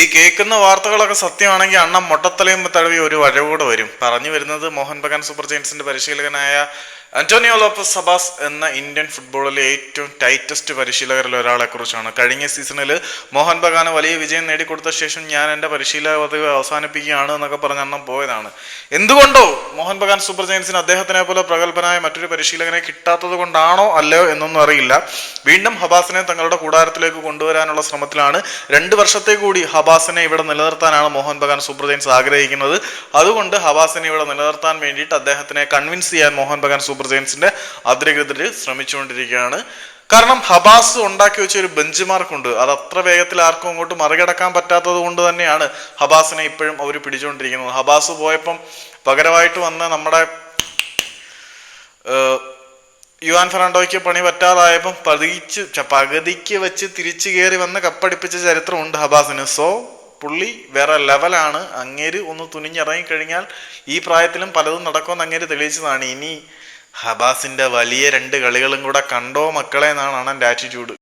ഈ കേൾക്കുന്ന വാർത്തകളൊക്കെ സത്യമാണെങ്കിൽ അണ്ണൻ മൊട്ടത്തലയും തടവി ഒരു വഴവൂടെ വരും. പറഞ്ഞു വരുന്നത് മോഹൻ ബഗാൻ സൂപ്പർ ജയൻസിന്റെ പരിശീലകനായ അന്റോണിയോ ലോപ്പസ് സബാസ് എന്ന ഇന്ത്യൻ ഫുട്ബോളിലെ ഏറ്റവും ടൈറ്റസ്റ്റ് പരിശീലകരിൽ ഒരാളെ കുറിച്ചാണ് കഴിഞ്ഞ സീസണിൽ മോഹൻ ബഗാന് വലിയ വിജയം നേടിക്കൊടുത്ത ശേഷം ഞാൻ എന്റെ പരിശീലക പദവി അവസാനിപ്പിക്കുകയാണ് എന്നൊക്കെ പറഞ്ഞ എണ്ണം പോയതാണ്. എന്തുകൊണ്ടോ മോഹൻ ബഗാൻ സൂപ്പർ ജയൻസിന് അദ്ദേഹത്തിനെ പോലെ പ്രഗത്ഭനായ മറ്റൊരു പരിശീലകനെ കിട്ടാത്തത് കൊണ്ടാണോ അല്ലയോ എന്നൊന്നും അറിയില്ല. വീണ്ടും ഹബാസിനെ തങ്ങളുടെ കൂടാരത്തിലേക്ക് കൊണ്ടുവരാനുള്ള ശ്രമത്തിലാണ്. രണ്ട് വർഷത്തെ കൂടി ഹബാസിനെ ഇവിടെ നിലനിർത്താനാണ് മോഹൻ ബഗാൻ സൂപ്പർ ജയൻസ് ആഗ്രഹിക്കുന്നത്. അതുകൊണ്ട് ഹബാസിനെ ഇവിടെ നിലനിർത്താൻ വേണ്ടിയിട്ട് അദ്ദേഹത്തിനെ കൺവിൻസ് ചെയ്യാൻ മോഹൻ ബഗാൻ സൂപ്പർ ജയൻസിന്റെ അധികൃതർ ശ്രമിച്ചുകൊണ്ടിരിക്കുകയാണ്. കാരണം ഹബാസ് ഉണ്ടാക്കി വെച്ച ഒരു ബെഞ്ച് മാർക്കുണ്ട് അത് അത്ര വേഗത്തിൽ ആർക്കും അങ്ങോട്ട് മറികടക്കാൻ പറ്റാത്തത് കൊണ്ട് തന്നെയാണ് ഹബാസിനെ ഇപ്പോഴും അവർ പിടിച്ചുകൊണ്ടിരിക്കുന്നത്. ഹബാസ് പോയപ്പം പകരമായിട്ട് വന്ന നമ്മുടെ യുവാൻ ഫെറാണ്ടോയ്ക്ക് പണി പറ്റാതായപ്പം പതിച്ച് പകുതിക്ക് വെച്ച് തിരിച്ചു കയറി വന്ന് കപ്പടിപ്പിച്ച ചരിത്രമുണ്ട് ഹബാസിന്. സോ പുള്ളി വേറെ ലെവലാണ്. അങ്ങേര് ഒന്ന് തുനിഞ്ഞിറങ്ങി കഴിഞ്ഞാൽ ഈ പ്രായത്തിലും പലതും നടക്കുമെന്ന് അങ്ങേര് തെളിയിച്ചതാണ്. ഇനി ഹബാസിന്റെ വലിയ രണ്ട് കളികളും കൂടെ കണ്ടോ മക്കളെ എന്നാണ് അണ്ണന്റെ ആറ്റിറ്റ്യൂഡ്